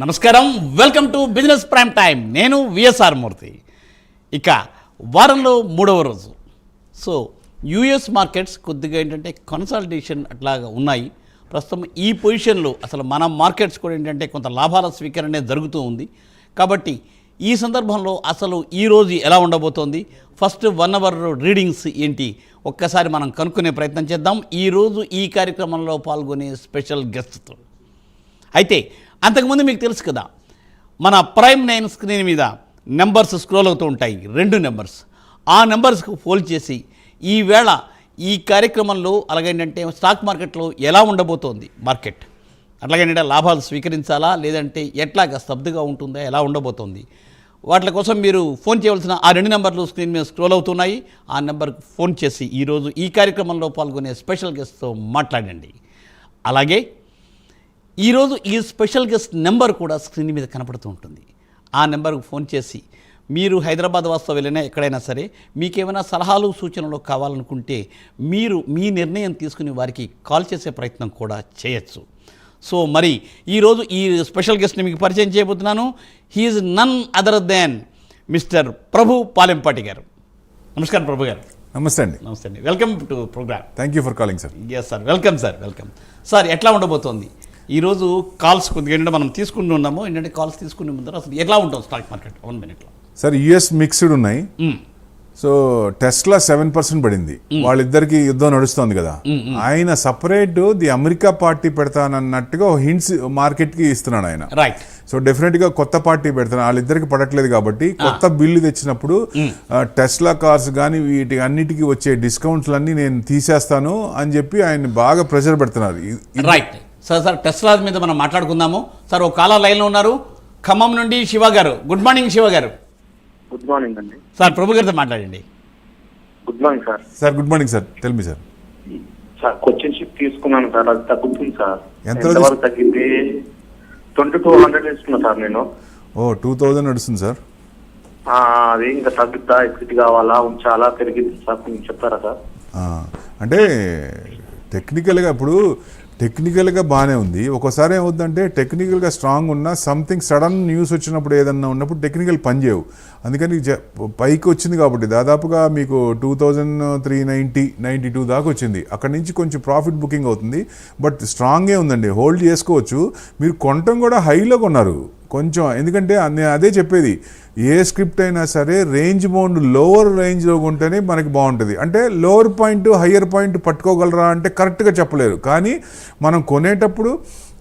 నమస్కారం. Welcome to business prime time నేను VSR Murthy. ఇక వారంలో మూడవ రోజు. సో యుఎస్ మార్కెట్స్ కొద్దిగా ఏంటంటే కన్సల్టేషన్ అట్లాగా ఉన్నాయి. ప్రస్తుతం ఈ పొజిషన్లో అసలు మన మార్కెట్స్ కూడా ఏంటంటే కొంత లాభాల స్వీకరణ జరుగుతూ ఉంది. కాబట్టి ఈ సందర్భంలో అసలు ఈ రోజు ఎలా ఉండబోతోంది? ఫస్ట్ వన్ అవర్ రీడింగ్స్ ఏంటి? ఒక్కసారి మనం కనుక్కునే ప్రయత్నం చేద్దాం. ఈరోజు ఈ కార్యక్రమంలో పాల్గొనే స్పెషల్ గెస్ట్తో అయితే అంతకుముందు మీకు తెలుసు కదా మన ప్రైమ్ నైన్ స్క్రీన్ మీద నెంబర్స్ స్క్రోల్ అవుతూ ఉంటాయి రెండు నెంబర్స్. ఆ నెంబర్స్కు ఫోన్ చేసి ఈవేళ ఈ కార్యక్రమంలో అలాగేంటంటే స్టాక్ మార్కెట్లో ఎలా ఉండబోతోంది మార్కెట్? అట్లాగేంటంటే లాభాలు స్వీకరించాలా లేదంటే ఎట్లాగా స్తబ్దుగా ఉంటుందా ఎలా ఉండబోతోంది? వాటి కోసం మీరు ఫోన్ చేయవలసిన ఆ రెండు నెంబర్లు స్క్రీన్ మీద స్క్రోల్ అవుతున్నాయి. ఆ నెంబర్కి ఫోన్ చేసి ఈరోజు ఈ కార్యక్రమంలో పాల్గొనే స్పెషల్ గెస్ట్తో మాట్లాడండి. అలాగే ఈరోజు ఈ స్పెషల్ గెస్ట్ నెంబర్ కూడా స్క్రీన్ మీద కనపడుతూ ఉంటుంది. ఆ నెంబర్కు ఫోన్ చేసి మీరు హైదరాబాద్ వాస్తవ వెళ్ళినా ఎక్కడైనా సరే మీకేమైనా సలహాలు సూచనలు కావాలనుకుంటే మీరు మీ నిర్ణయం తీసుకుని వారికి కాల్ చేసే ప్రయత్నం కూడా చేయొచ్చు. సో మరి ఈరోజు ఈ స్పెషల్ గెస్ట్ని మీకు పరిచయం చేయబోతున్నాను. He is none other than mister Prabhu Palempati garu. నమస్కారం ప్రభు గారు. నమస్తే అండి. నమస్తే అండి. Welcome to program. Thank you for calling sir yes sir welcome sir welcome sir ఎట్లా ఉండబోతోంది? ఈరోజు కాల్స్ కొద్దిగా ఏంటంటే మనం తీసుకుంటూ ఉన్నాము. ఏంటంటే కాల్స్ తీసుకునే ముందర అసలు ఎట్లా ఉంటుంది స్టాక్ మార్కెట్? వన్ మినిట్లో సార్ యుఎస్ మిక్స్డ్ ఉన్నాయి. సో టెస్లా సెవెన్ పర్సెంట్ పడింది. వాళ్ళిద్దరికి యుద్ధం నడుస్తోంది కదా. ఆయన సపరేట్ ది అమెరికా పార్టీ పెడతానన్నట్టుగా హింట్స్ మార్కెట్కి ఇస్తున్నాడు ఆయన. రైట్ సో డెఫినెట్గా కొత్త పార్టీ పెడతాను. వాళ్ళిద్దరికి పడట్లేదు కాబట్టి కొత్త బిల్లు తెచ్చినప్పుడు టెస్లా కార్స్ కానీ వీటి అన్నిటికీ వచ్చే డిస్కౌంట్స్ అన్ని నేను తీసేస్తాను అని చెప్పి ఆయన బాగా ప్రెషర్ పెడుతున్నారు. రైట్ సార్ సార్ టెస్లా మీద మనం మాట్లాడుకుందాము. సార్ ఒక కాలర్ లైన్లో ఉన్నారు. ఖమ్మం నుండి శివ గారు. Good morning Shiva garu. Good morning అండి. సార్ ప్రభు గారితో మాట్లాడండి. Good morning sir. Sir good morning sir. మీ సార్ సార్ కొచ్చిన్ షిప్ తీసుకున్నాను సార్. అది తగ్గుతుంది సార్. ఎంత ఎంతవరకు తగ్గింది? ట్వంటీ టూ హండ్రెడ్ ఇస్తున్నా సార్ నేను. ఓ టూ థౌజండ్ నడుస్తుంది సార్. ఆ, అది ఇంకా తగ్గుతా ఎక్సిట్ కావాలా? ఉంచాలా? పెరిగింది సార్. కొంచెం చెప్తారా సార్? ఆ, అంటే టెక్నికల్గా ఇప్పుడు టెక్నికల్గా బాగానే ఉంది. ఒకసారి ఏమవుతుందంటే టెక్నికల్గా స్ట్రాంగ్ ఉన్న సంథింగ్ సడన్ న్యూస్ వచ్చినప్పుడు ఏదన్నా ఉన్నప్పుడు టెక్నికల్ పనిచేయవు అందుకని జ- పైకి వచ్చింది కాబట్టి దాదాపుగా మీకు two thousand three ninety ninety two దాకా వచ్చింది. అక్కడ నుంచి కొంచెం ప్రాఫిట్ బుకింగ్ అవుతుంది. బట్ స్ట్రాంగే ఉందండి. హోల్డ్ చేసుకోవచ్చు. మీరు కొనటం కూడా హైలో కొన్నారు. కొంచెం ఎందుకంటే నేను అదే చెప్పేది ఏ స్క్రిప్ట్ అయినా సరే రేంజ్ బౌండ్ లోవర్ రేంజ్లో ఉంటేనే మనకి బాగుంటుంది. అంటే లోవర్ పాయింట్ హయ్యర్ పాయింట్ పట్టుకోగలరా అంటే కరెక్ట్గా చెప్పలేరు. కానీ మనం కొనేటప్పుడు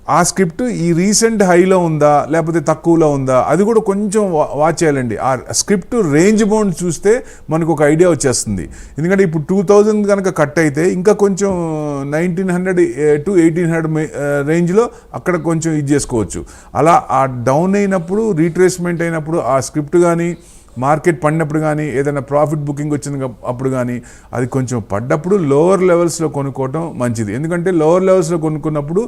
ఆ స్క్రిప్ట్ ఈ రీసెంట్ హైలో ఉందా లేకపోతే తక్కువలో ఉందా అది కూడా కొంచెం వా- వాచ్ చేయాలండి. ఆ స్క్రిప్ట్ రేంజ్ బౌండ్ చూస్తే మనకు ఒక ఐడియా వచ్చేస్తుంది. ఎందుకంటే ఇప్పుడు టూ థౌజండ్ కనుక కట్ అయితే ఇంకా కొంచెం nineteen hundred to eighteen hundred రేంజ్లో అక్కడ కొంచెం ఇది చేసుకోవచ్చు. అలా ఆ డౌన్ అయినప్పుడు రీట్రేస్మెంట్ అయినప్పుడు ఆ స్క్రిప్ట్ కానీ మార్కెట్ పడినప్పుడు కానీ ఏదైనా ప్రాఫిట్ బుకింగ్ వచ్చింది అప్పుడు కానీ అది కొంచెం పడ్డప్పుడు లోవర్ లెవెల్స్లో కొనుక్కోవటం మంచిది. ఎందుకంటే లోవర్ లెవెల్స్లో కొనుక్కున్నప్పుడు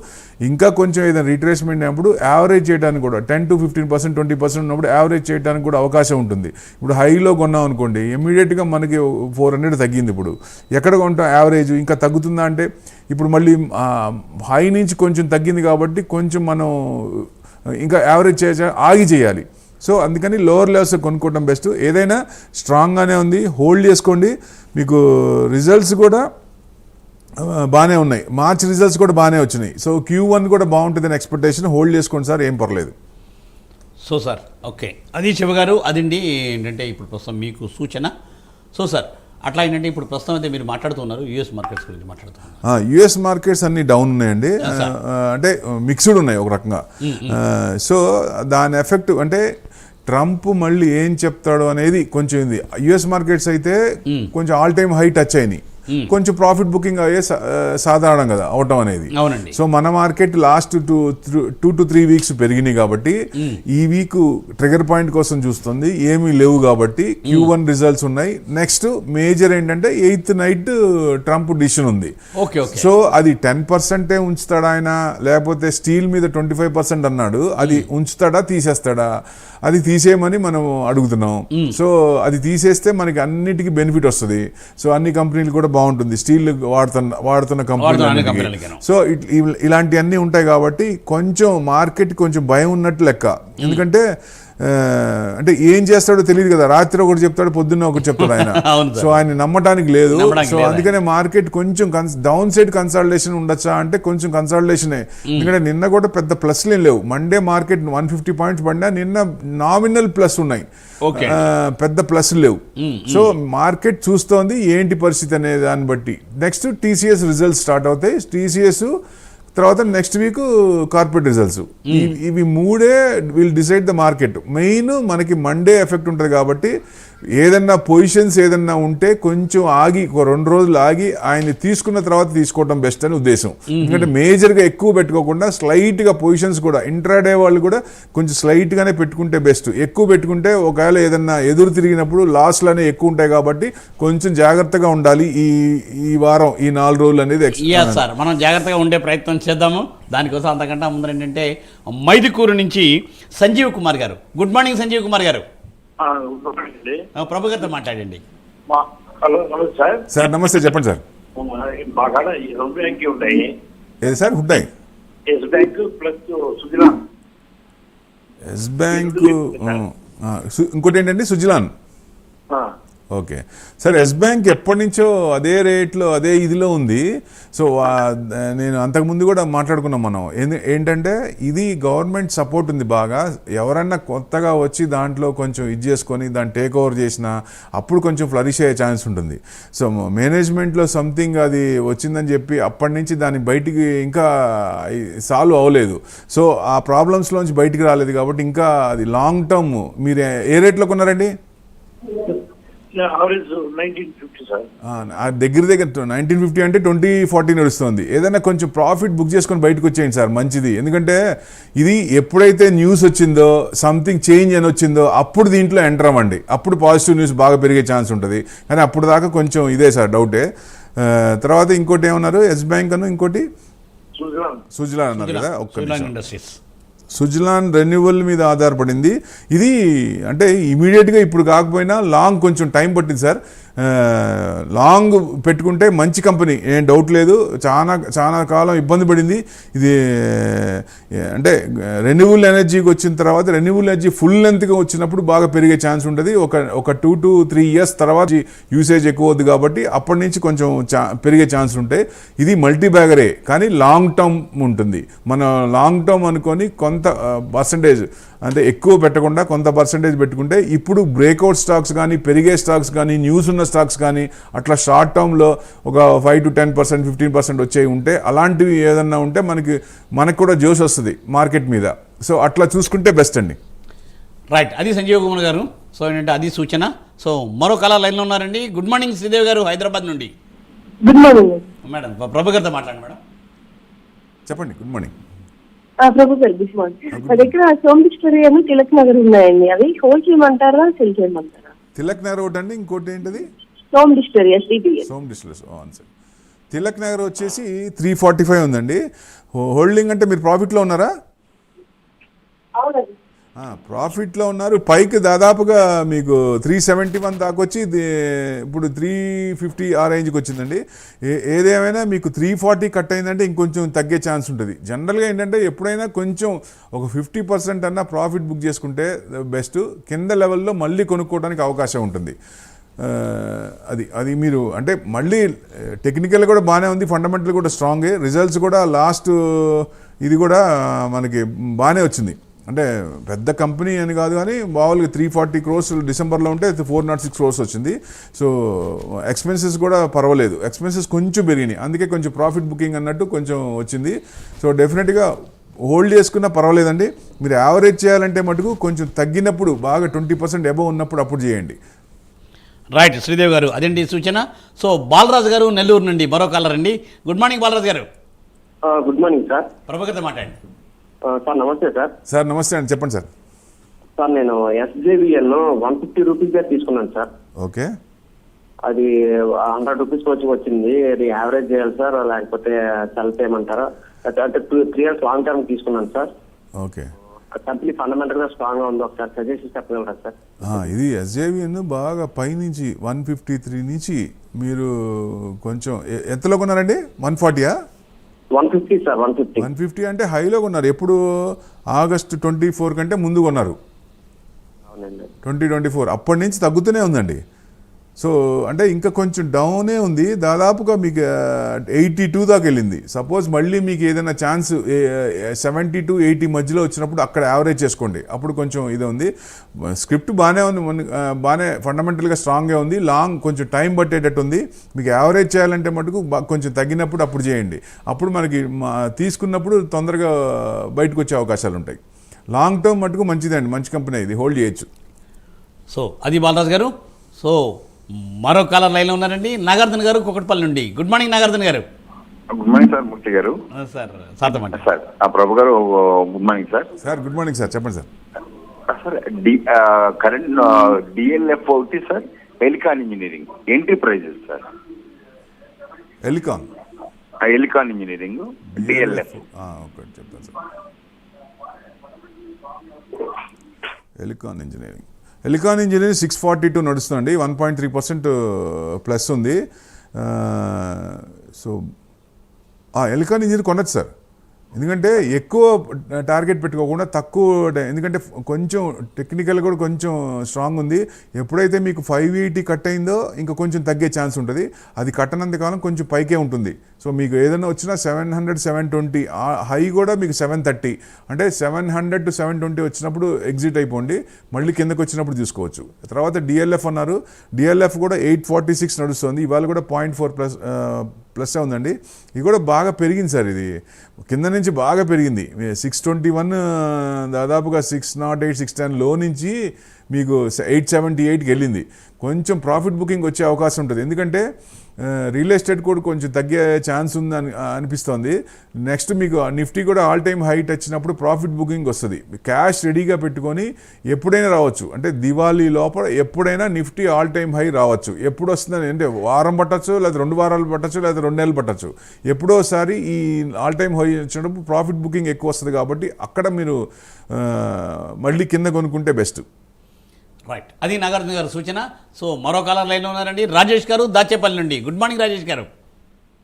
ఇంకా కొంచెం ఏదైనా రిట్రేస్మెంట్ అయినప్పుడు యావరేజ్ చేయడానికి కూడా ten to fifteen percent twenty percent ఉన్నప్పుడు యావరేజ్ చేయడానికి కూడా అవకాశం ఉంటుంది. ఇప్పుడు హైలో కొన్నాం అనుకోండి ఇమీడియట్గా మనకి ఫోర్ హండ్రెడ్ తగ్గింది ఇప్పుడు. ఎక్కడ కొంటాం యావరేజ్? ఇంకా తగ్గుతుందా అంటే ఇప్పుడు మళ్ళీ హై నుంచి కొంచెం తగ్గింది కాబట్టి కొంచెం మనం ఇంకా యావరేజ్ చేయ ఆగి చేయాలి. సో అందుకని లోవర్ లెవెల్స్ కొనుక్కోవడం బెస్ట్ ఏదైనా స్ట్రాంగ్గానే ఉంది హోల్డ్ చేసుకోండి. మీకు రిజల్ట్స్ కూడా బాగానే ఉన్నాయి. మార్చ్ రిజల్ట్స్ కూడా బాగానే వచ్చినాయి. సో క్యూ వన్ కూడా బాగుంటుందని ఎక్స్పెక్టేషన్ హోల్డ్ చేసుకోండి సార్ ఏం పర్లేదు. సో సార్ ఓకే అది శివ గారు అదండి ఏంటంటే ఇప్పుడు ప్రస్తుతం మీకు సూచన. సో సార్ అట్లా ఏంటంటే ఇప్పుడు ప్రస్తుతం అయితే మీరు మాట్లాడుతున్నారు యూఎస్ మార్కెట్స్ గురించి మాట్లాడుతున్నారు యుఎస్ మార్కెట్స్ అన్ని డౌన్ ఉన్నాయండి. అంటే మిక్స్డ్ ఉన్నాయి ఒక రకంగా. సో దాని ఎఫెక్ట్ అంటే ట్రంప్ మళ్ళీ ఏం చెప్తాడు అనేది కొంచెం ఇది. యుఎస్ మార్కెట్స్ అయితే కొంచెం ఆల్ టైమ్ హై టచ్ అయినాయి. కొంచెం ప్రాఫిట్ బుకింగ్ అయ్యే సాధారణం కదా అవటం అనేది. అవునండి. సో మన market last two two to three weeks పెరిగినాయి కాబట్టి ఈ వీక్ ట్రిగర్ పాయింట్ కోసం చూస్తుంది ఏమీ లేవు కాబట్టి క్యూ వన్ రిజల్ట్స్ ఉన్నాయి. నెక్స్ట్ మేజర్ ఏంటంటే ఎయిత్ నైట్ ట్రంప్ డిసిషన్ ఉంది. సో అది టెన్ పర్సెంటే ఉంచుతాడా ఆయన? లేకపోతే స్టీల్ మీద ట్వంటీ ఫైవ్ పర్సెంట్ అన్నాడు అది ఉంచుతాడా తీసేస్తాడా? అది తీసేయమని మనం అడుగుతున్నాం. సో అది తీసేస్తే మనకి అన్నిటికీ బెనిఫిట్ వస్తుంది. సో అన్ని కంపెనీలు కూడా బాగుంటుంది. స్టీల్ వాడుతున్న వాడుతున్న కంపెనీ. సో ఇలాంటివన్నీ ఉంటాయి కాబట్టి కొంచెం మార్కెట్ కొంచెం భయం ఉన్నట్టు లెక్క. ఎందుకంటే అంటే ఏం చేస్తాడో తెలియదు కదా. రాత్రి ఒకటి చెప్తాడు పొద్దున్న ఒకటి చెప్తాడు ఆయన. సో ఆయన నమ్మటానికి లేదు. సో అందుకనే మార్కెట్ కొంచెం డౌన్ సైడ్ కన్సల్టేషన్ ఉండొచ్చా అంటే కొంచెం కన్సల్టేషనే ఎందుకంటే నిన్న కూడా పెద్ద ప్లస్లు ఏం లేవు. Monday market one fifty points పడినా నిన్న నామినల్ ప్లస్ ఉన్నాయి. పెద్ద ప్లస్ లేవు. సో మార్కెట్ చూస్తోంది ఏంటి పరిస్థితి అనే దాన్ని బట్టి. నెక్స్ట్ టీసీఎస్ రిజల్ట్స్ స్టార్ట్ అవుతాయి. టీసీఎస్ తర్వాత నెక్స్ట్ వీక్ కార్పొరేట్ రిజల్ట్స్ ఇవి మూడే will decide the market main మనకి మండే ఎఫెక్ట్ ఉంటుంది కాబట్టి ఏదన్నా పొజిషన్స్ ఏదన్నా ఉంటే కొంచెం ఆగి ఒక రెండు రోజులు ఆగి ఆయన తీసుకున్న తర్వాత తీసుకోవడం బెస్ట్ అని ఉద్దేశం. ఎందుకంటే మేజర్గా ఎక్కువ పెట్టుకోకుండా స్లైట్గా పొజిషన్స్ కూడా ఇంట్రాడే వాళ్ళు కూడా కొంచెం స్లైట్గానే పెట్టుకుంటే బెస్ట్ ఎక్కువ పెట్టుకుంటే ఒకవేళ ఏదన్నా ఎదురు తిరిగినప్పుడు లాస్లు అనేవి ఎక్కువ ఉంటాయి కాబట్టి కొంచెం జాగ్రత్తగా ఉండాలి ఈ ఈ వారం ఈ నాలుగు రోజులు అనేది సార్ మనం జాగ్రత్తగా ఉండే ప్రయత్నం చేద్దాము. దానికోసం అంతకంటే ముందర ఏంటంటే మైదుకూరు నుంచి సంజీవ్ కుమార్ గారు. గుడ్ మార్నింగ్ సంజీవ్ కుమార్ గారు. ప్రభు గారితో మాట్లాడండి. మా హలో నమస్తే సార్. సార్ నమస్తే చెప్పండి సార్. మా కాడ ఈ రెండు బ్యాంక్ ఉన్నాయి ఏది సార్? హుడ్డాయి. ఎస్ బ్యాంక్ ప్లస్ సుజిలా ఎస్ బ్యాంక్ ఇంకోటి ఏంటండి? Suzlon. Okay. Sir Yes Bank ఎప్పటి నుంచో అదే రేట్లో అదే ఇదిలో ఉంది. సో నేను అంతకుముందు కూడా మాట్లాడుకున్నాం మనం. ఏంటంటే ఇది గవర్నమెంట్ సపోర్ట్ ఉంది బాగా. ఎవరన్నా కొత్తగా వచ్చి దాంట్లో కొంచెం ఇది చేసుకొని దాన్ని టేక్ ఓవర్ చేసినా అప్పుడు కొంచెం ఫ్లరిష్ అయ్యే ఛాన్స్ ఉంటుంది. సో మేనేజ్మెంట్లో సంథింగ్ అది వచ్చిందని చెప్పి అప్పటి నుంచి దాన్ని బయటికి ఇంకా సాల్వ్ అవ్వలేదు. సో ఆ ప్రాబ్లమ్స్లోంచి బయటికి రాలేదు కాబట్టి ఇంకా అది లాంగ్ టర్మ్ మీరు ఏ రేట్లో కొన్నారండి? దగ్గర దగ్గర నైన్టీన్ ఫిఫ్టీ అంటే ట్వంటీ ఫార్టీ నడుస్తుంది. ఏదైనా కొంచెం ప్రాఫిట్ బుక్ చేసుకొని బయటకు వచ్చేయండి సార్ మంచిది. ఎందుకంటే ఇది ఎప్పుడైతే న్యూస్ వచ్చిందో సంథింగ్ చేంజ్ అని వచ్చిందో అప్పుడు దీంట్లో ఎంటర్ అవ్వండి. అప్పుడు పాజిటివ్ న్యూస్ బాగా పెరిగే ఛాన్స్ ఉంటుంది. కానీ అప్పుడు దాకా కొంచెం ఇదే సార్ డౌటే తర్వాత ఇంకోటి ఏమన్నారు? ఎస్ బ్యాంక్ అను ఇంకోటి? సుజిలా సుజలా అన్నారు కదా? ఒక్క. ఇండస్ట్రీస్ సుజలాన్ రెన్యువల్ మీద ఆధారపడింది. ఇది అంటే ఇమీడియట్గా ఇప్పుడు కాకపోయినా లాంగ్ కొంచెం టైం పట్టింది సార్. లాంగ్ పెట్టుకుంటే మంచి కంపెనీ. ఏం డౌట్ లేదు. చాలా చాలా కాలం ఇబ్బంది పడింది. ఇది అంటే రెన్యువల్ ఎనర్జీకి వచ్చిన తర్వాత రెన్యువల్ ఎనర్జీ ఫుల్ లెంత్గా వచ్చినప్పుడు బాగా పెరిగే ఛాన్స్ ఉంటుంది ఒక ఒక టూ టు త్రీ ఇయర్స్ తర్వాత యూసేజ్ ఎక్కువ అవుద్ది కాబట్టి అప్పటి నుంచి కొంచెం చా పెరిగే ఛాన్స్ ఉంటాయి ఇది మల్టీ బ్యాగరే కానీ లాంగ్ టర్మ్ ఉంటుంది. మన లాంగ్ టర్మ్ అనుకొని కొంత పర్సంటేజ్ అంటే ఎక్కువ పెట్టకుండా కొంత పర్సంటేజ్ పెట్టుకుంటే ఇప్పుడు బ్రేక్అవుట్ స్టాక్స్ కానీ పెరిగే స్టాక్స్ కానీ న్యూస్ ఉన్న స్టాక్స్ కానీ అట్లా షార్ట్ టర్మ్లో ఒక five to ten percent fifteen percent వచ్చేవి ఉంటే అలాంటివి ఏదన్నా ఉంటే మనకి మనకు కూడా జోష్ వస్తుంది మార్కెట్ మీద. సో అట్లా చూసుకుంటే బెస్ట్ అండి. రైట్ అది సంజీవ్ కుమార్ గారు. సో ఏంటంటే అది సూచన. సో మరో కళ లైన్లో ఉన్నారండి. గుడ్ మార్నింగ్ శ్రీదేవి గారు హైదరాబాద్ నుండి. గుడ్ మార్నింగ్ మేడం ప్రభు గారితో మాట్లాడండి మేడం. చెప్పండి good morning Prabhu sir good morning. మా దగ్గర సోమ్ డిస్టరీ అని తిలక్ నగర్ ఉన్నాయండి. అవి హోల్ చేయమంటారా సెల్ చేయమంటారా? తిలక్ నగర్ ఒకటి అండి ఇంకోటి ఏంటది? సోమ్ డిస్టరీ ఎస్డిబిఎస్ సోమ్ డిస్లెస్ ఆన్ సార్. తిలక్ నగర్ వచ్చేసి త్రీ ఫార్టీ ఫైవ్ ఉందండి. హోల్డింగ్ అంటే మీరు ప్రాఫిట్లో ఉన్నారా? అవునండి. ప్రాఫిట్లో ఉన్నారు. పైకి దాదాపుగా మీకు త్రీ సెవెంటీ వన్ దాకా వచ్చి ఇప్పుడు త్రీ ఫిఫ్టీ ఆ రేంజ్కి వచ్చిందండి. ఏ ఏదేమైనా మీకు త్రీ ఫార్టీ కట్ అయిందంటే ఇంకొంచెం తగ్గే ఛాన్స్ ఉంటుంది. జనరల్గా ఏంటంటే ఎప్పుడైనా కొంచెం ఒక ఫిఫ్టీ పర్సెంట్ అన్న ప్రాఫిట్ బుక్ చేసుకుంటే బెస్ట్ కింద లెవెల్లో మళ్ళీ కొనుక్కోవడానికి అవకాశం ఉంటుంది. అది అది మీరు అంటే మళ్ళీ టెక్నికల్ కూడా బాగానే ఉంది. ఫండమెంటల్ కూడా స్ట్రాంగే రిజల్ట్స్ కూడా లాస్ట్ ఇది కూడా మనకి బాగానే వచ్చింది. అంటే పెద్ద కంపెనీ అని కాదు కానీ మామూలుగా త్రీ ఫార్టీ క్రోర్స్ డిసెంబర్లో ఉంటే ఫోర్ నాట్ సిక్స్ క్రోర్స్ వచ్చింది. సో ఎక్స్పెన్సెస్ కూడా పర్వాలేదు. ఎక్స్పెన్సెస్ కొంచెం పెరిగినాయి. అందుకే కొంచెం ప్రాఫిట్ బుకింగ్ అన్నట్టు కొంచెం వచ్చింది. సో డెఫినెట్గా హోల్డ్ చేసుకున్నా పర్వాలేదండి. మీరు యావరేజ్ చేయాలంటే మటుకు కొంచెం తగ్గినప్పుడు బాగా ట్వంటీ పర్సెంట్ అబవ్ ఉన్నప్పుడు అప్పుడు చేయండి. రైట్ శ్రీదేవి గారు. అదేంటి సూచన? సో బాలరాజు గారు నెల్లూరు నుండి మరో కాలర్ అండి. గుడ్ మార్నింగ్ బాలరాజు గారు. గుడ్ మార్నింగ్ సార్ ప్రభు గారితో మాట్లాడండి. సార్ నమస్తే సార్. సార్ నమస్తే అండి. చెప్పండి సార్. సార్ నేను ఎస్జేవిఎల్ వన్ ఫిఫ్టీ రూపీస్ తీసుకున్నాను సార్. ఓకే. అది హండ్రెడ్ రూపీస్ వచ్చి వచ్చింది. అది యావరేజ్ చేయాలి సార్ లేకపోతే సెల్ చేయమంటారా అంటే two three years long term తీసుకున్నాను సార్. ఓకే. కంపెనీ ఫండమెంటల్గా స్ట్రాంగ్గా ఉంది. ఒకసారి సజెషన్ చెప్పగలరా సార్? ఇది ఎస్జేవిఎన్ బాగా పైనుంచి వన్ ఫిఫ్టీ త్రీ నుంచి మీరు కొంచెం ఎంతలో కొన్నారండి? One ఫార్టీయా? One fifty sir one fifty. One fifty అంటే హైలో కొన్నారు. ఎప్పుడు ఆగస్ట్ ట్వంటీ ఫోర్ కంటే ముందు కొన్నారు. Twenty twenty four. అప్పటి నుంచి తగ్గుతూనే ఉందండి. సో అంటే ఇంకా కొంచెం డౌనే ఉంది. దాదాపుగా మీకు ఎయిటీ టూ దాకా వెళ్ళింది. సపోజ్ మళ్ళీ మీకు ఏదైనా ఛాన్స్ సెవెంటీ టు ఎయిటీ మధ్యలో వచ్చినప్పుడు అక్కడ యావరేజ్ చేసుకోండి. అప్పుడు కొంచెం ఇది ఉంది. స్క్రిప్ట్ బాగానే ఉంది బాగానే ఫండమెంటల్గా స్ట్రాంగ్గా ఉంది. లాంగ్ కొంచెం టైం పట్టేటట్టు ఉంది. మీకు యావరేజ్ చేయాలంటే మటుకు కొంచెం తగ్గినప్పుడు అప్పుడు చేయండి. అప్పుడు మనకి తీసుకున్నప్పుడు తొందరగా బయటకు వచ్చే అవకాశాలు ఉంటాయి. లాంగ్ టర్మ్ మటుకు మంచిదండి. మంచి కంపెనీ ఇది. హోల్డ్ చేయొచ్చు. సో అది బాలరాజు గారు. సో మరో కాలర్ లైన్లో ఉన్నారండి నాగార్జున గారు కుకట్పల్లి నుండి. గుడ్ మార్నింగ్ నాగార్జున గారు. గుడ్ మార్నింగ్ సార్ మూర్తి గారు. ఆ, సార్ సార్ ఆ Prabhu garu good morning sir sir good morning sir చెప్పండి sir sir the current DLF ఒకటి sir Elecon engineering enterprises sir Elecon Elecon engineering DLF ఒకటి చెప్తాను sir Elecon engineering Elecon engineering six forty two నడుస్తుంది one point three percent plus ఉంది. So Elecon engineer కొనచ్చు sir. ఎందుకంటే ఎక్కువ target పెట్టుకోకుండా తక్కువ ఎందుకంటే కొంచెం టెక్నికల్ కూడా కొంచెం స్ట్రాంగ్ ఉంది. ఎప్పుడైతే మీకు ఫైవ్ ఎయిటీ కట్ అయిందో ఇంకా కొంచెం తగ్గే ఛాన్స్ ఉంటుంది. అది కట్టనంత కాలం కొంచెం పైకే ఉంటుంది. సో మీకు ఏదైనా వచ్చినా seven hundred seven twenty high కూడా మీకు సెవెన్ థర్టీ. అంటే seven hundred to seven twenty వచ్చినప్పుడు ఎగ్జిట్ అయిపోండి. మళ్ళీ కిందకు వచ్చినప్పుడు తీసుకోవచ్చు. తర్వాత డిఎల్ఎఫ్ అన్నారు. డిఎల్ఎఫ్ కూడా ఎయిట్ ఫార్టీ సిక్స్ నడుస్తుంది. ఇవాళ కూడా పాయింట్ ఫోర్ ప్లస్ ప్లస్ ఉందండి? ఇది కూడా బాగా పెరిగింది సార్ ఇది. కింద నుంచి బాగా పెరిగింది. సిక్స్ ట్వంటీ వన్ దాదాపుగా సిక్స్ నాట్ ఎయిట్ సిక్స్ టెన్లో నుంచి మీకు ఎయిట్ సెవెంటీ ఎయిట్కి వెళ్ళింది. కొంచెం ప్రాఫిట్ బుకింగ్ వచ్చే అవకాశం ఉంటుంది. ఎందుకంటే రియల్ ఎస్టేట్ కూడా కొంచెం తగ్గే ఛాన్స్ ఉంది అని అనిపిస్తోంది. నెక్స్ట్ మీకు నిఫ్టీ కూడా ఆల్ టైమ్ హైట్ వచ్చినప్పుడు ప్రాఫిట్ బుకింగ్ వస్తుంది. క్యాష్ రెడీగా పెట్టుకొని ఎప్పుడైనా రావచ్చు. అంటే దివాళీ లోపల ఎప్పుడైనా నిఫ్టీ ఆల్ టైమ్ హై రావచ్చు. ఎప్పుడు వస్తుందని అంటే వారం పట్టచ్చు లేదా రెండు వారాలు పట్టచ్చు లేదా రెండు నెలలు పట్టచ్చు. ఎప్పుడోసారి ఈ ఆల్ టైమ్ హై వచ్చినప్పుడు ప్రాఫిట్ బుకింగ్ ఎక్కువ వస్తుంది కాబట్టి అక్కడ మీరు మళ్ళీ కింద కొనుక్కుంటే బెస్ట్ రైట్ అది నాగార్జున గారు సూచన. సో మరో కాలర్ లైన్లో ఉన్నారండి. రాజేష్ గారు దాచేపల్లి నుండి. గుడ్ మార్నింగ్ రాజేష్ గారు.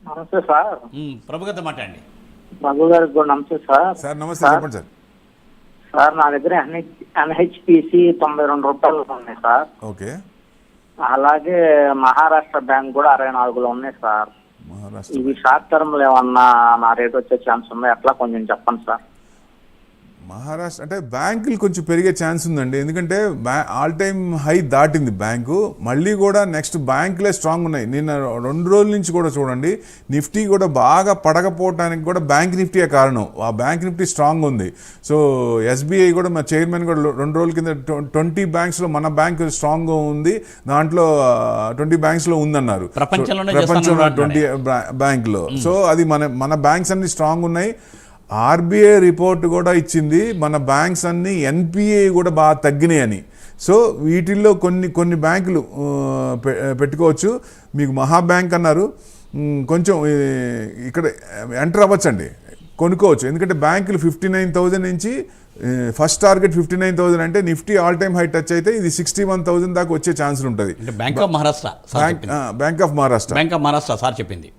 నమస్తే సార్. మ్, ప్రభుగారితో మాట్లాడండి. రఘు గారికి కూడా నమస్తే సార్. సార్ నమస్తే చెప్పండి సార్. సార్ నా దగ్గర ఎన్హెచ్పిసి తొంభై రెండు రూపాయలు ఉన్నాయి సార్. ఓకే. అలాగే మహారాష్ట్ర బ్యాంక్ కూడా అరవై నాలుగులో ఉన్నాయి సార్. మహారాష్ట్ర ఇవి షార్ట్ టర్మ్లో ఏమన్నా నా రేట్ వచ్చే ఛాన్స్ ఉందా? ఎట్లా కొంచెం చెప్పండి సార్. మహారాష్ట్ర అంటే బ్యాంకులు కొంచెం పెరిగే ఛాన్స్ ఉందండి. ఎందుకంటే ఆల్ టైమ్ హై దాటింది బ్యాంకు. మళ్ళీ కూడా నెక్స్ట్ బ్యాంకులే స్ట్రాంగ్ ఉన్నాయి. నిన్న రెండు రోజుల నుంచి కూడా చూడండి నిఫ్టీ కూడా బాగా పడకపోవటానికి కూడా బ్యాంక్ నిఫ్టీయే కారణం. ఆ బ్యాంక్ నిఫ్టీ స్ట్రాంగ్ ఉంది. సో ఎస్బీఐ కూడా మా చైర్మన్ కూడా రెండు రోజుల కింద ట్వంటీ బ్యాంక్స్లో మన బ్యాంక్ స్ట్రాంగ్ ఉంది. దాంట్లో ట్వంటీ బ్యాంక్స్లో ఉందన్నారు. ప్రపంచంలో ట్వంటీ బ్యాంకులో. సో అది మన మన బ్యాంక్స్ అన్ని స్ట్రాంగ్ ఉన్నాయి. ఆర్బీఐ రిపోర్ట్ కూడా ఇచ్చింది. మన బ్యాంక్స్ అన్ని ఎన్పిఏ కూడా బాగా తగ్గినాయి అని సో వీటిల్లో కొన్ని కొన్ని బ్యాంకులు పెట్టుకోవచ్చు. మీకు మహా బ్యాంక్ అన్నారు. కొంచెం ఇక్కడ ఎంటర్ అవ్వచ్చండి. కొనుక్కోవచ్చు. ఎందుకంటే బ్యాంకులు ఫిఫ్టీ నైన్ థౌజండ్ నుంచి first target fifty nine thousand అంటే Nifty all time high touch అయితే ఇది సిక్స్టీ వన్ థౌజండ్ దాకా వచ్చే ఛాన్సులు ఉంటుంది. Bank of Maharashtra bank of Maharashtra. Bank of Maharashtra sir చెప్పింది.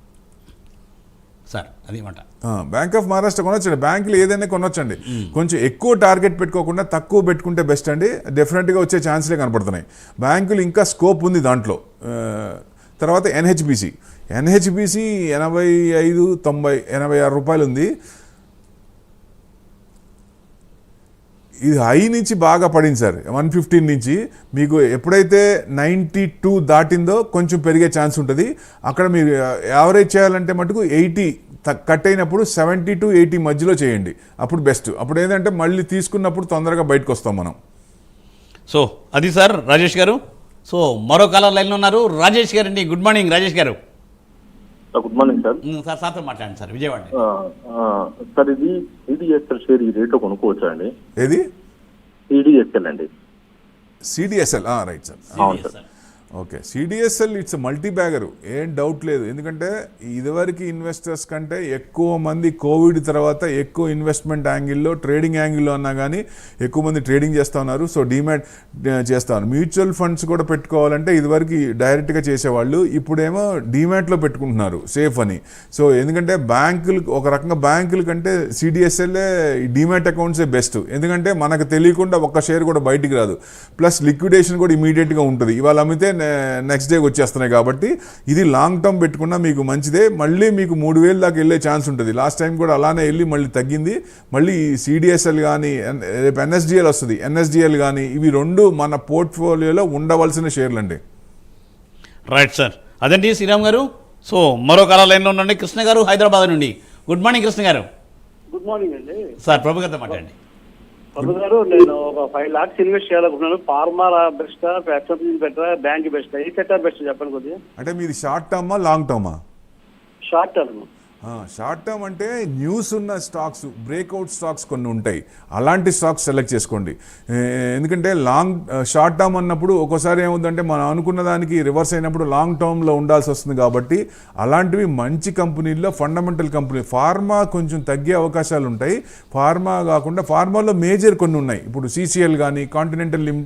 సార్ అది మాట బ్యాంక్ ఆఫ్ మహారాష్ట్ర కొనొచ్చండి. బ్యాంకులు ఏదైనా కొనొచ్చండి. కొంచెం ఎక్కువ టార్గెట్ పెట్టుకోకుండా తక్కువ పెట్టుకుంటే బెస్ట్ అండి. డెఫినెట్గా వచ్చే ఛాన్స్లే కనపడుతున్నాయి. బ్యాంకులు ఇంకా స్కోప్ ఉంది దాంట్లో. తర్వాత ఎన్హెచ్బిసి ఎన్హెచ్బిసి ఎనభై ఐదు తొంభై ఎనభై ఆరు రూపాయలు ఉంది. ఇది హై నుంచి బాగా పడింది సార్. వన్ ఫిఫ్టీన్ నుంచి. మీకు ఎప్పుడైతే నైంటీ టూ దాటిందో కొంచెం పెరిగే ఛాన్స్ ఉంటుంది. అక్కడ మీరు యావరేజ్ చేయాలంటే మటుకు ఎయిటీ కట్ అయినప్పుడు సెవెంటీ టు ఎయిటీ మధ్యలో చేయండి. అప్పుడు బెస్ట్. అప్పుడు ఏంటంటే మళ్ళీ తీసుకున్నప్పుడు తొందరగా బయటకు వస్తాం మనం. సో అది సార్ రాజేష్ గారు. సో మరో కాలర్ లైన్లో ఉన్నారు. రాజేష్ గారండి. గుడ్ మార్నింగ్ రాజేష్ గారు. గుడ్ మార్నింగ్ సార్ సార్ సార్తో మాట్లాడండి సార్ విజయవాడ. ఆ, ఆ, సార్ ఇది సిడిఎస్ఎల్ షేర్ ఈ రేట్లో కొనుక్కోవచ్చా అండి? ఏది? సిడిఎస్ఎల్ అండి. సిడిఎస్ఎల్ రైట్ సార్ అవును sir okay. CDSL it's multi bagger ఏం డౌట్ లేదు. ఎందుకంటే ఇదివరకు ఇన్వెస్టర్స్ కంటే ఎక్కువ మంది కోవిడ్ తర్వాత ఎక్కువ ఇన్వెస్ట్మెంట్ యాంగిల్లో ట్రేడింగ్ యాంగిల్లో అన్నా కానీ ఎక్కువ మంది ట్రేడింగ్ చేస్తూ ఉన్నారు. సో డిమాట్ చేస్తా ఉన్నారు. మ్యూచువల్ ఫండ్స్ కూడా పెట్టుకోవాలంటే ఇదివరకు డైరెక్ట్గా చేసేవాళ్ళు ఇప్పుడేమో డిమాట్లో పెట్టుకుంటున్నారు. సేఫ్ అని. సో ఎందుకంటే బ్యాంకులు ఒక రకంగా బ్యాంకుల కంటే సిడిఎస్ఎల్ఏ డిమాట్ అకౌంట్సే బెస్ట్. ఎందుకంటే మనకు తెలియకుండా ఒక్క షేర్ కూడా బయటికి రాదు. ప్లస్ లిక్విడేషన్ కూడా ఇమీడియట్గా ఉంటుంది. ఇవాళ అమ్మితే నెక్స్ట్ డేకి వచ్చేస్తున్నాయి కాబట్టి ఇది లాంగ్ టర్మ్ పెట్టుకున్నా మీకు మంచిదే. మళ్ళీ మీకు మూడు వేలు దాకా వెళ్ళే ఛాన్స్ ఉంటుంది. లాస్ట్ టైం కూడా అలానే వెళ్ళి మళ్ళీ తగ్గింది. మళ్ళీ సిడిఎస్ఎల్ కానీ రేపు ఎన్ఎస్డిఎల్ వస్తుంది. ఎన్ఎస్డిఎల్ కానీ ఇవి రెండు మన పోర్ట్ఫోలియోలో ఉండవలసిన షేర్లు అండి రైట్ సార్ అదండి శ్రీరామ్ గారు? సో మరో కాల లైన్లో ఉండండి. కృష్ణ గారు హైదరాబాద్ నుండి. Good morning Krishna garu. Good morning అండి. సార్ ప్రభు గారితో మాట్లాడండి. ప్రభు గారు నేను ఒక ఫైవ్ లాక్స్ ఇన్వెస్ట్ చేయాలనుకున్నాను pharma best better bank best ఏ సెక్టర్ బెస్ట్ చెప్పండి కొద్దిగా. అంటే మీది షార్ట్ టర్మా లాంగ్ టర్మా షార్ట్ టర్మ్ షార్ట్ టర్మ్ అంటే న్యూస్ ఉన్న స్టాక్స్ బ్రేక్అవుట్ స్టాక్స్ కొన్ని ఉంటాయి. అలాంటి స్టాక్స్ సెలెక్ట్ చేసుకోండి. ఎందుకంటే లాంగ్ షార్ట్ టర్మ్ అన్నప్పుడు ఒక్కోసారి ఏముందంటే మనం అనుకున్న దానికి రివర్స్ అయినప్పుడు లాంగ్ టర్మ్లో ఉండాల్సి వస్తుంది కాబట్టి అలాంటివి మంచి కంపెనీల్లో ఫండమెంటల్ కంపెనీ ఫార్మా కొంచెం తగ్గే అవకాశాలు ఉంటాయి. ఫార్మా కాకుండా ఫార్మాలో మేజర్ కొన్ని ఉన్నాయి. ఇప్పుడు సీసీఎల్ కానీ కాంటినెంటల్ లిమ్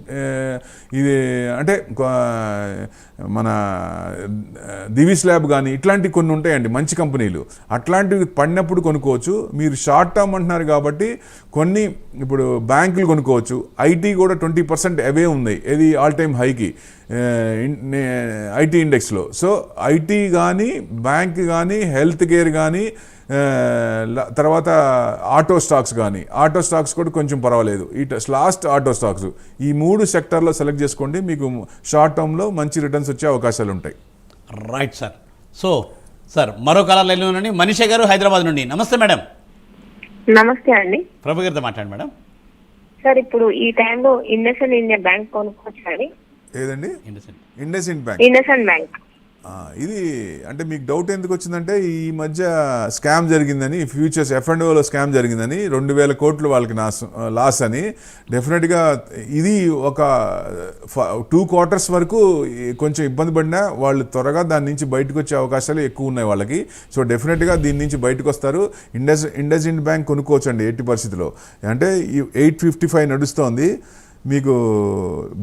ఇది అంటే మన దివిస్ ల్యాబ్ కానీ ఇట్లాంటి కొన్ని ఉంటాయండి మంచి కంపెనీలు. అట్లాంటివి పడినప్పుడు కొనుక్కోవచ్చు. మీరు షార్ట్ టర్మ్ అంటున్నారు కాబట్టి కొన్ని ఇప్పుడు బ్యాంకులు కొనుక్కోవచ్చు. ఐటీ కూడా ట్వంటీ పర్సెంట్ అవే ఉంది. ఇది ఆల్ టైమ్ హైకి. ఐటీ ఇండెక్స్లో సో ఐటీ కానీ బ్యాంక్ కానీ హెల్త్ కేర్ కానీ తర్వాత ఆటో స్టాక్స్ కానీ ఆటో స్టాక్స్ కూడా కొంచెం పర్వాలేదు. ఈ లాస్ట్ ఆటో స్టాక్స్. ఈ మూడు సెక్టార్లో సెలెక్ట్ చేసుకోండి. మీకు షార్ట్ టర్మ్లో మంచి రిటర్న్స్ వచ్చే అవకాశాలు ఉంటాయి రైట్ సార్. సో సార్ మరో కాల లైన్లో ఉండండి. మనీషా గారు హైదరాబాద్ నుండి. నమస్తే మేడం. నమస్తే అండి. ప్రభు గారితో మాట్లాడండి మేడం. సార్ ఇప్పుడు ఈ టైంలో ఇండస్ఇండ్ ఇండియా బ్యాంక్ కొనుక్కోవచ్చు అండి? ఏదండి. IndusInd bank. IndusInd bank. ఇది అంటే మీకు డౌట్ ఎందుకు వచ్చిందంటే ఈ మధ్య స్కామ్ జరిగిందని ఫ్యూచర్స్ ఎఫ్ అండ్ ఓలో స్కామ్ జరిగిందని రెండు వేల కోట్లు వాళ్ళకి నాస్ లాస్ అని. డెఫినెట్గా ఇది ఒక టూ క్వార్టర్స్ వరకు కొంచెం ఇబ్బంది పడినా వాళ్ళు త్వరగా దాని నుంచి బయటకు వచ్చే అవకాశాలు ఎక్కువ ఉన్నాయి వాళ్ళకి. సో డెఫినెట్గా దీని నుంచి బయటకు వస్తారు. ఇండస్ ఇండస్ ఇండ్ బ్యాంక్ కొనుక్కోవచ్చండి ఎట్టి పరిస్థితిలో. అంటే ఎయిట్ ఫిఫ్టీ ఫైవ్ నడుస్తోంది. మీకు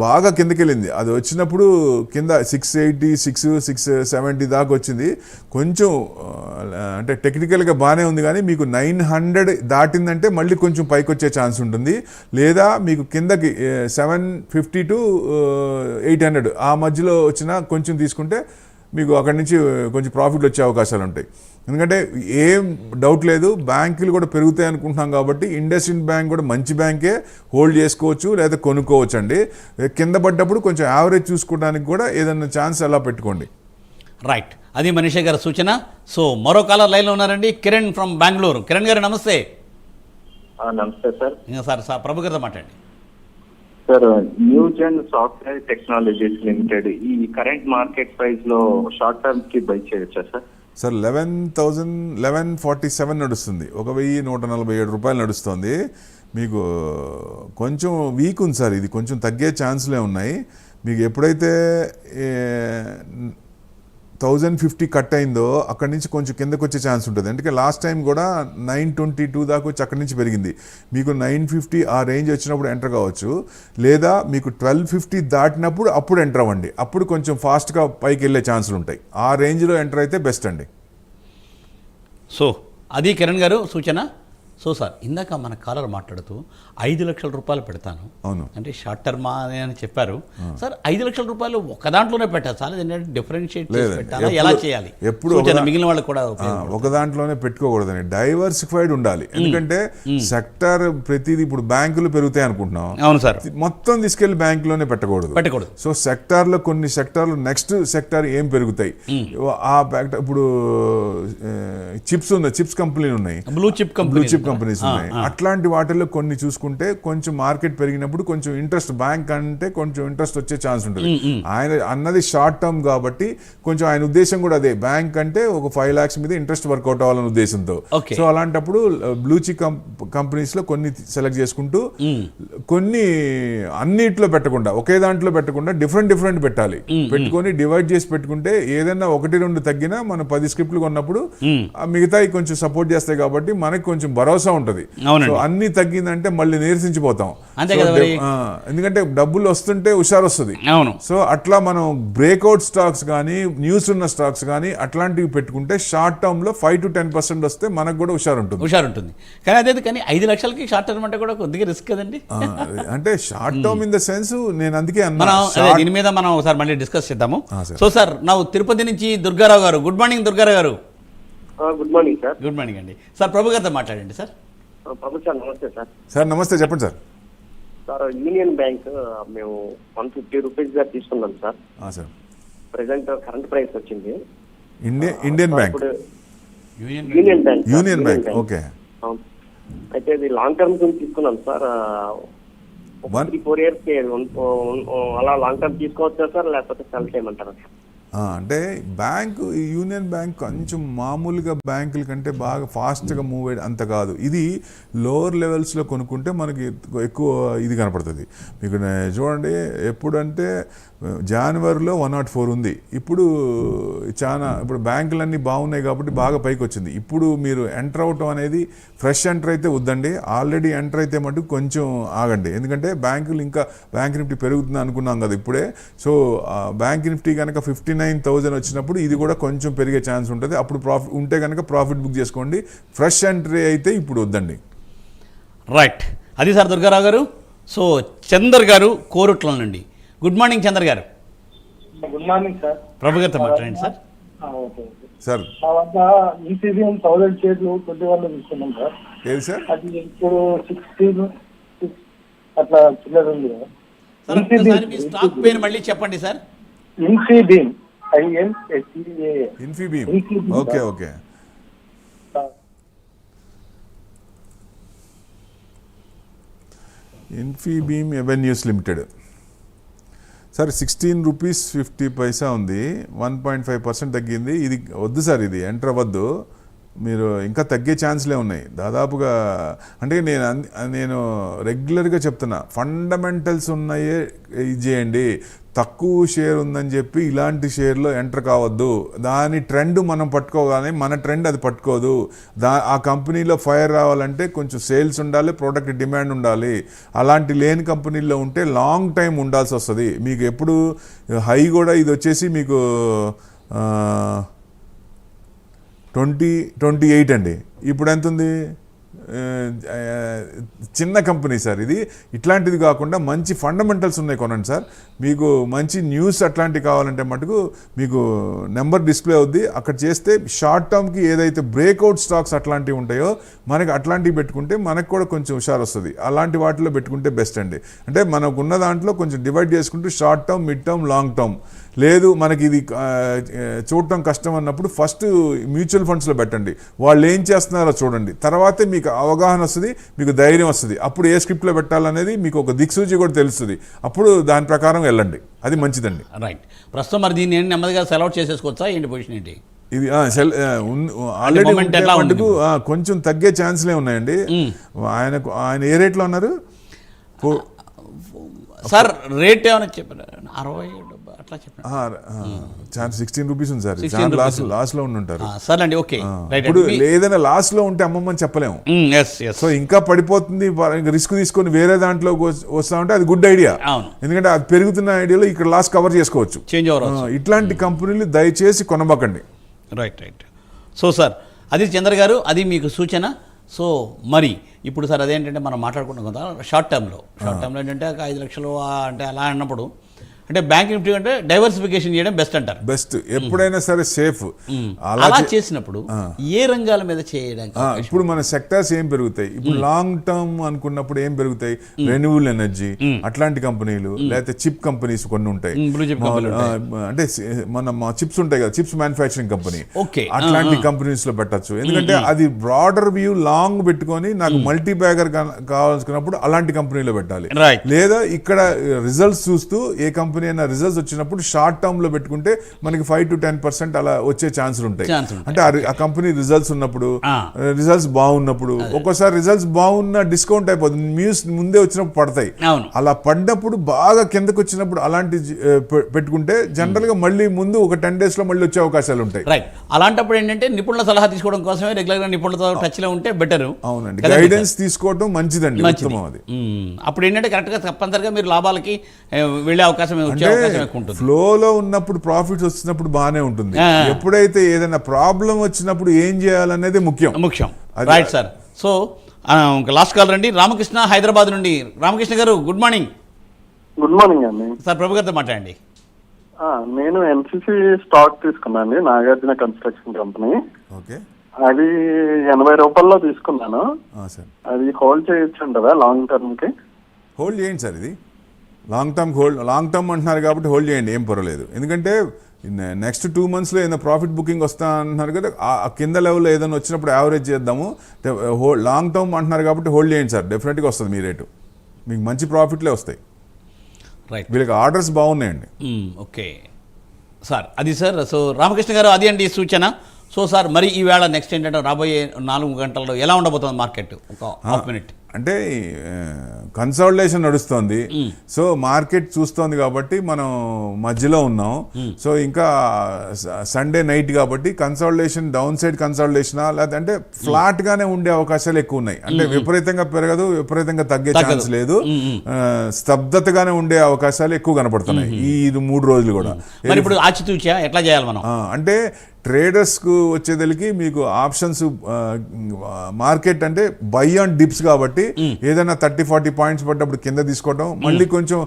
బాగా కిందకి వెళ్ళింది అది వచ్చినప్పుడు కింద six eighty six six seventy దాకా వచ్చింది. కొంచెం అంటే టెక్నికల్గా బాగానే ఉంది కానీ మీకు నైన్ హండ్రెడ్ దాటిందంటే మళ్ళీ కొంచెం పైకి వచ్చే ఛాన్స్ ఉంటుంది. లేదా మీకు కిందకి seven fifty to eight hundred ఆ మధ్యలో వచ్చిన కొంచెం తీసుకుంటే మీకు అక్కడి నుంచి కొంచెం ప్రాఫిట్లు వచ్చే అవకాశాలు ఉంటాయి. ఎందుకంటే ఏం డౌట్ లేదు బ్యాంకులు కూడా పెరుగుతాయి అనుకుంటున్నాం కాబట్టి ఇండస్ ఇండ్ బ్యాంక్ కూడా మంచి బ్యాంకే హోల్డ్ చేసుకోవచ్చు లేదా కొనుక్కోవచ్చు అండి కింద పడ్డప్పుడు కొంచెం యావరేజ్ చూసుకోవడానికి కూడా ఏదైనా ఛాన్స్ అలా పెట్టుకోండి. రైట్ అది మనీషా గారి సూచన. సో మరో కాల లైన్లో ఉన్నారండి కిరణ్ ఫ్రమ్ బెంగళూరు కిరణ్ గారు నమస్తే. నమస్తే సార్. ఇంకా సార్ సార్ ప్రభు గారితో మాట్లాడండి. Sir Newgen software technologies limited ఈ కరెంట్ మార్కెట్ ప్రైస్లో షార్ట్ టర్మ్కి బై చేయొచ్చా sir? Sir eleven thousand eleven forty seven నడుస్తుంది. ఒక వెయ్యి నూట నలభై ఏడు రూపాయలు నడుస్తుంది. మీకు కొంచెం వీక్ ఉంది సార్. ఇది కొంచెం తగ్గే ఛాన్స్లే ఉన్నాయి. మీకు ఎప్పుడైతే థౌజండ్ ఫిఫ్టీ కట్ అయిందో అక్కడి నుంచి కొంచెం కిందకు వచ్చే ఛాన్స్ ఉంటుంది. అందుకే లాస్ట్ టైం కూడా నైన్ ట్వంటీ టూ దాకా వచ్చి అక్కడి నుంచి పెరిగింది. మీకు నైన్ ఫిఫ్టీ ఆ రేంజ్ వచ్చినప్పుడు ఎంటర్ కావచ్చు. లేదా మీకు ట్వెల్వ్ ఫిఫ్టీ దాటినప్పుడు అప్పుడు ఎంటర్ అవ్వండి. అప్పుడు కొంచెం ఫాస్ట్గా పైకి వెళ్ళే ఛాన్సులు ఉంటాయి. ఆ రేంజ్లో ఎంటర్ అయితే బెస్ట్ అండి. సో అది కిరణ్ గారు సూచన? సో సార్ ఇందాక మన కాలర్ మాట్లాడుతూ ఐదు లక్షల రూపాయలు పెడతాను. అవును. అంటే షార్ట్ టర్మా అని చెప్పారు. సార్ ఐదు లక్షల రూపాయలు ఒక దాంట్లోనే పెట్టాలి. సార్ ఏంటంటే డిఫరెన్షియేట్. పెట్టాలా? ఎలా చేయాలి? ఎప్పుడు మిగిలిన వాళ్ళకి కూడా. ఒక దాంట్లోనే పెట్టుకోకూడదని డైవర్సిఫైడ్ ఉండాలి. ఎందుకంటే సెక్టర్ ప్రతిదీ ఇప్పుడు బ్యాంకులు పెరుగుతాయి అనుకుంటున్నాం. అవును సార్ మొత్తం తీసుకెళ్ళి బ్యాంకులోనే పెట్టకూడదు. పెట్టకూడదు. సో సెక్టార్లో కొన్ని సెక్టార్లు నెక్స్ట్ సెక్టార్ ఏం పెరుగుతాయి? ఆ ఇప్పుడు చిప్స్ ఉంది చిప్స్ కంపెనీలు ఉన్నాయి. Blue chip blue chip companies ఉన్నాయి. అట్లాంటి వాటిల్లో కొన్ని చూసుకుంటే కొంచెం మార్కెట్ పెరిగినప్పుడు కొంచెం ఇంట్రెస్ట్ బ్యాంక్ అంటే కొంచెం ఇంట్రెస్ట్ వచ్చే ఛాన్స్ ఉంటుంది. ఆయన అన్నది షార్ట్ టర్మ్ కాబట్టి కొంచెం ఆయన ఉద్దేశం కూడా అదే. బ్యాంక్ అంటే ఒక ఫైవ్ లాక్స్ మీద ఇంట్రెస్ట్ వర్కౌట్ అవ్వాలనే ఉద్దేశంతో. సో అలాంటప్పుడు బ్లూ చిక్ కంపెనీస్లో కొన్ని సెలెక్ట్ చేసుకుంటూ కొన్ని అన్నిట్లో పెట్టకుండా ఒకే దాంట్లో పెట్టకుండా డిఫరెంట్ డిఫరెంట్ పెట్టాలి. పెట్టుకొని డివైడ్ చేసి పెట్టుకుంటే ఏదైనా ఒకటి రెండు తగ్గినా మనం పది స్క్రిప్ట్లు కొన్నప్పుడు మిగతాయి కొంచెం సపోర్ట్ చేస్తాయి కాబట్టి మనకి కొంచెం భరోసా ఉంటుంది. అవునండి. సో అన్ని తగ్గిందంటే మళ్ళీ నీరసించిపోతాం. ఎందుకంటే డబ్బులు వస్తుంటే హుషారు వస్తుంది అవును. సో అట్లా మనం బ్రేక్అవుట్ స్టాక్స్ కానీ న్యూస్ ఉన్న స్టాక్స్ కానీ అట్లాంటివి పెట్టుకుంటే షార్ట్ టర్మ్లో ఫైవ్ టు టెన్ పర్సెంట్ వస్తే మనకు కూడా హుషారు ఉంటుంది హుషారు ఉంటుంది కానీ అదే కానీ ఐదు లక్షలకి షార్ట్ టర్మ్ అంటే కూడా కొద్దిగా రిస్క్ కదండి. అంటే short term in the sense నేను అందుకే మనం దీని మీద మనం ఒకసారి మళ్ళీ డిస్కస్ చేద్దాము. సో సార్ నా తిరుపతి నుంచి దుర్గారావు గారు good morning Durga Rao garu. Good morning sir good morning అండి. సార్ ప్రభు గారితో మాట్లాడండి సార్ ప్రభు సార్ నమస్తే సార్ సార్ నమస్తే చెప్పండి సార్ సార్ యూనియన్ బ్యాంక్ మేము వన్ ఫిఫ్టీ రూపీస్గా తీసుకున్నాం సార్ ఆ, సార్ ప్రెసెంట్ కరెంట్ ప్రైస్ వచ్చింది. Indian Indian Bank Union Bank sir, Union Bank okay. అయితే ఇది లాంగ్ టర్మ్ గురించి తీసుకున్నాం సార్ త్రీ ఫోర్ ఇయర్స్ అలా లాంగ్ టర్మ్ తీసుకోవచ్చా సార్ లేకపోతే సెల్ చేయమంటారా? ఆ, అంటే బ్యాంకు యూనియన్ బ్యాంక్ కొంచెం మామూలుగా బ్యాంకుల కంటే బాగా ఫాస్ట్గా మూవ్ అయ్యే అంత కాదు. ఇది లోవర్ లెవెల్స్లో కొనుక్కుంటే మనకి ఎక్కువ ఇది కనపడుతుంది. మీకు చూడండి ఎప్పుడంటే జనవరిలో వన్ నాట్ ఫోర్ ఉంది. ఇప్పుడు చాలా ఇప్పుడు బ్యాంకులన్నీ బాగున్నాయి కాబట్టి బాగా పైకి వచ్చింది ఇప్పుడు మీరు ఎంటర్ అవటం అనేది ఫ్రెష్ ఎంటర్ అయితే వద్దండి. ఆల్రెడీ ఎంటర్ అయితే మటుకు కొంచెం ఆగండి. ఎందుకంటే బ్యాంకులు ఇంకా బ్యాంక్ నిఫ్టీ పెరుగుతుంది అనుకున్నాం కదా ఇప్పుడే. సో బ్యాంక్ నిఫ్టీ కనుక ఫిఫ్టీ నైన్ థౌజండ్ వచ్చినప్పుడు ఇది కూడా కొంచెం పెరిగే ఛాన్స్ ఉంటుంది. అప్పుడు ప్రాఫిట్ ఉంటే కనుక ప్రాఫిట్ బుక్ చేసుకోండి. ఫ్రెష్ ఎంట్రీ అయితే ఇప్పుడు వద్దండి. రైట్ అది సార్ దుర్గారావు గారు. సో చందర్ గారు కోరుట్ల నుండి గుడ్ మార్నింగ్ చందర్ గారు. గుడ్ మార్నింగ్ సార్ ప్రభు గారితో మాట్లాడండి సార్ ఓకే ఓకే. సార్ మా వద్ద ఈసీబీఎం థౌసండ్ షేర్లు ట్వంటీ వన్లో తీసుకున్నాం సార్ ఏది సార్ అది ఇప్పుడు సిక్స్టీన్ అట్లా చిల్లర ఉంది కదా. సార్ ఒక్కసారి మీ స్టాక్ పేరు మళ్ళీ చెప్పండి sir Infibeam INSEA Infibeam okay. Okay Infibeam avenues limited sir sixteen rupees fifty paisa ఉంది. వన్ పాయింట్ ఫైవ్ పర్సెంట్ తగ్గింది. ఇది వద్దు సార్ ఇది ఎంటర్ అవ్వద్దు. మీరు ఇంకా తగ్గే ఛాన్స్లే ఉన్నాయి. దాదాపుగా అంటే నేను అన్- నేను రెగ్యులర్గా చెప్తున్నా. ఫండమెంటల్స్ ఉన్నాయే ఇది చేయండి. తక్కువ షేర్ ఉందని చెప్పి ఇలాంటి షేర్లో ఎంటర్ కావద్దు. దాని ట్రెండ్ మనం పట్టుకోగానే మన ట్రెండ్ అది పట్టుకోదు. దా ఆ కంపెనీలో ఫైర్ రావాలంటే కొంచెం సేల్స్ ఉండాలి ప్రోడక్ట్ డిమాండ్ ఉండాలి. అలాంటి లేని కంపెనీల్లో ఉంటే లాంగ్ టైం ఉండాల్సి వస్తుంది. మీకు ఎప్పుడు హై కూడా ఇది వచ్చేసి మీకు ట్వంటీ ట్వంటీ ఎయిట్ అండి. ఇప్పుడు ఎంత ఉంది చిన్న కంపెనీ సార్ ఇది. ఇట్లాంటిది కాకుండా మంచి ఫండమెంటల్స్ ఉన్నాయి కొనండి సార్. మీకు మంచి న్యూస్ అట్లాంటివి కావాలంటే మటుకు మీకు నెంబర్ డిస్ప్లే అవుద్ది. అక్కడ చేస్తే షార్ట్ టర్మ్కి ఏదైతే బ్రేక్అవుట్ స్టాక్స్ అట్లాంటివి ఉంటాయో మనకి అట్లాంటివి పెట్టుకుంటే మనకు కూడా కొంచెం హుషారు వస్తుంది. అలాంటి వాటిలో పెట్టుకుంటే బెస్ట్ అండి. అంటే మనకు ఉన్న దాంట్లో కొంచెం డివైడ్ చేసుకుంటూ short term mid term long term. లేదు మనకి ఇది చూడటం కష్టం అన్నప్పుడు ఫస్ట్ మ్యూచువల్ ఫండ్స్లో పెట్టండి. వాళ్ళు ఏం చేస్తున్నారో చూడండి. తర్వాతే మీకు అవగాహన వస్తుంది మీకు ధైర్యం వస్తుంది. అప్పుడు ఏ స్క్రిప్ట్లో పెట్టాలనేది మీకు ఒక దిక్సూచి కూడా తెలుస్తుంది. అప్పుడు దాని ప్రకారం వెళ్ళండి. అది మంచిదండి. రైట్. ప్రస్తుతం మరి దీన్ని ఏంటి నెమ్మదిగా సెలవుట్ చేసేసుకోవచ్చా? ఏంటి పొజిషన్ ఏంటి? ఇది ఆల్రెడీ? మటుకు, కొంచెం తగ్గే ఛాన్స్లే ఉన్నాయండి. ఆయనకు ఆయన ఏ రేట్లో ఉన్నారు? సార్ రేట్ ఏమైనా చెప్పారు అరవై అట్లా ఛాన్స్ సిక్స్టీన్ రూపీస్ ఉంది సార్. 16 chance last. లాస్ట్లో ఉండి ఉంటారు సరే అండి ఓకే. ఇప్పుడు ఏదైనా లాస్ట్లో ఉంటే అమ్మమ్మని చెప్పలేము. ఎస్ ఎస్ సో ఇంకా పడిపోతుంది రిస్క్ తీసుకొని వేరే దాంట్లో వస్తా ఉంటే అది గుడ్ ఐడియా. ఎందుకంటే అది పెరుగుతున్న ఐడియాలో ఇక్కడ లాస్ కవర్ చేసుకోవచ్చు. చేంజ్ ఓవర్ ఇట్లాంటి కంపెనీలు దయచేసి కొనబాకండి. రైట్ రైట్ సో సార్ అది చంద్ర గారు అది మీకు సూచన. సో మరి ఇప్పుడు సార్ అదేంటంటే మనం మాట్లాడుకుంటాం కదా షార్ట్ టర్మ్లో షార్ట్ టర్మ్లో ఏంటంటే ఒక ఐదు లక్షలు అంటే అలా అన్నప్పుడు అంటే బ్యాంక్ నిఫ్టీ అంటే డైవర్సిఫికేషన్ చేయడం బెస్ట్ అంటారు. బెస్ట్. ఎప్పుడైనా సరే సేఫ్. అలా చేసినప్పుడు ఏ రంగాల మీద చేయడానికి ఇప్పుడు మన సెక్టార్స్ ఏం పెరుగుతాయి? ఇప్పుడు లాంగ్ టర్మ్ అనుకున్నప్పుడు ఏం పెరుగుతాయి? రెన్యూబుల్ ఎనర్జీ అట్లాంటి కంపెనీలు లేకపోతే చిప్ కంపెనీస్ కొన్ని ఉంటాయి. అంటే మన చిప్స్ ఉంటాయి కదా చిప్స్ మ్యానుఫ్యాక్చరింగ్ కంపెనీ Okay. అట్లాంటి కంపెనీస్లో పెట్టచ్చు. ఎందుకంటే అది బ్రాడర్ వ్యూ లాంగ్ పెట్టుకొని నాకు మల్టీ బ్యాగర్ కావాల్సుకున్నప్పుడు అలాంటి కంపెనీలో పెట్టాలి. లేదా ఇక్కడ రిజల్ట్స్ చూస్తూ ఏ కంపెనీ అయినా రిజల్ట్స్ వచ్చినప్పుడు షార్ట్ టర్మ్లో పెట్టుకుంటే మనకి ఫైవ్ టు టెన్ పర్సెంట్ అలా వచ్చే ఛాన్సులు ఉంటాయి. అంటే ఆ కంపెనీ రిజల్ట్స్ ఉన్నప్పుడు. రిజల్ట్స్ బాగున్నప్పుడు ఒక్కోసారి రిజల్ట్స్ బాగున్న డిస్కౌంట్ అయిపోతుంది. న్యూస్ ముందే వచ్చినప్పుడు పడతాయి. అలా పడినప్పుడు బాగా కిందకు వచ్చినప్పుడు అలాంటి పెట్టుకుంటే జనరల్గా మళ్ళీ ముందు ఒక టెన్ డేస్లో మళ్ళీ వచ్చే అవకాశాలు ఉంటాయి. రైట్. అలాంటప్పుడు ఏంటంటే నిపుణుల సలహా తీసుకోవడం కోసమే రెగ్యులర్గా నిపుణులతో టచ్లో ఉంటే బెటర్. అవునండి. గైడెన్స్ తీసుకోవడం మంచిదండి ఉత్తమం అది. అప్పుడు ఏంటంటే కరెక్ట్గా తప్పనిసరిగా మీరు లాభాలకి వెళ్ళే అవకాశం వచ్చే అంటే అవకాశం ఎక్కువ ఉంటుంది. ఫ్లోలో ఉన్నప్పుడు ప్రాఫిట్స్ వచ్చినప్పుడు బాగానే ఉంటుంది. ఎప్పుడైతే ఏదైనా ప్రాబ్లం వచ్చినప్పుడు ఏం చేయాలనేది ముఖ్యం. ముఖ్యం. Right sir so last call రండి. రామకృష్ణ హైదరాబాద్ నుండి. Ramakrishna garu good morning good morning అండి. సార్ ప్రభు గారితో మాట్లాడండి. ఆ, నేను ఎన్సిసి స్టాక్ తీసుకున్నాను నాగార్జున కన్స్ట్రక్షన్ కంపెనీ ఓకే. అది ఎనభై రూపాయల్లో తీసుకున్నాను. సార్ అది హోల్డ్ చేయొచ్చు ఉంటుందా లాంగ్ టర్మ్కి? హోల్డ్ చేయండి సార్ ఇది. Long term hold long term అంటున్నారు కాబట్టి హోల్డ్ చేయండి ఏం పర్వాలేదు ఎందుకంటే నెక్స్ట్ టూ మంత్స్లో ఏదైనా ప్రాఫిట్ బుకింగ్ వస్తా అంటున్నారు కదా ఆ కింద లెవెల్లో ఏదైనా వచ్చినప్పుడు యావరేజ్ చేద్దాము. హోల్డ్ లాంగ్ టర్మ్ అంటున్నారు కాబట్టి హోల్డ్ చేయండి సార్ డెఫినెట్గా వస్తుంది మీ రేటు మీకు మంచి ప్రాఫిట్లే వస్తాయి. రైట్ వీళ్ళకి ఆర్డర్స్ బాగున్నాయండి. ఓకే సార్ అది సార్ సో రామకృష్ణ గారు అది అండి సూచన. సో సార్ మరి ఈవేళ నెక్స్ట్ ఏంటంటే రాబోయే నాలుగు గంటల్లో ఎలా ఉండబోతుంది మార్కెట్ ఒక హాఫ్ మినిట్ అంటే కన్సల్టేషన్ నడుస్తోంది. సో మార్కెట్ చూస్తోంది కాబట్టి మనం మధ్యలో ఉన్నాం. సో ఇంకా సండే నైట్ కాబట్టి కన్సల్టేషన్ డౌన్ సైడ్ కన్సల్టేషనా లేదంటే అంటే ఫ్లాట్ గానే ఉండే అవకాశాలు ఎక్కువ ఉన్నాయి అంటే విపరీతంగా పెరగదు విపరీతంగా తగ్గే. ఛాన్స్ లేదు. స్తబ్దతగానే ఉండే అవకాశాలు ఎక్కువ కనపడుతున్నాయి ఈ మూడు రోజులు కూడా. ఇప్పుడు ఎట్లా చేయాలి మనం? అంటే ట్రేడర్స్కు వచ్చేదలికి మీకు ఆప్షన్స్ మార్కెట్ అంటే బై ఆన్ డిప్స్ కాబట్టి ఏదైనా థర్టీ ఫార్టీ పాయింట్స్ పడ్డప్పుడు కింద తీసుకోవడం మళ్ళీ కొంచెం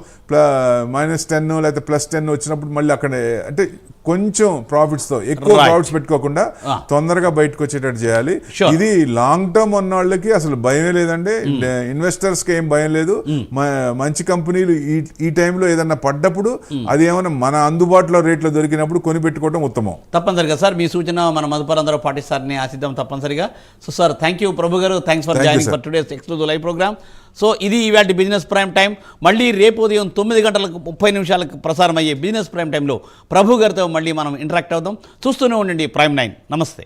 మైనస్ టెన్ లేకపోతే ప్లస్ టెన్ వచ్చినప్పుడు మళ్ళీ అక్కడ అంటే కొంచెం ప్రాఫిట్స్తో ఎక్కువ. ప్రాఫిట్స్ పెట్టుకోకుండా. తొందరగా బయటకు వచ్చేటట్టు చేయాలి. ఇది లాంగ్ టర్మ్ ఉన్న వాళ్ళకి అసలు భయమే లేదండి. ఇన్వెస్టర్స్కి ఏం భయం లేదు. మ- మంచి కంపెనీలు ఈ ఈ టైంలో ఏదన్నా పడ్డప్పుడు అది ఏమైనా మన అందుబాటులో రేట్లో దొరికినప్పుడు కొని పెట్టుకోవడం ఉత్తమం. తప్పనిసరిగా సార్ మీ సూచన మన మధుపరందరూ పాటిస్తారని ఆశిద్దాం తప్పనిసరిగా. So sir thank you Prabhu garu. Thanks for joining. For today's exclusive live programme so ఇది ఇవాటి బిజినెస్ ప్రైమ్ టైం మళ్ళీ రేపు ఉదయం తొమ్మిది గంటలకు ముప్పై నిమిషాలకు ప్రసారం అయ్యే బిజినెస్ ప్రైమ్ టైంలో ప్రభు గారితో మళ్ళీ మనం ఇంటరాక్ట్ అవుదాం. చూస్తూనే ఉండండి ప్రైమ్ నైన్. నమస్తే.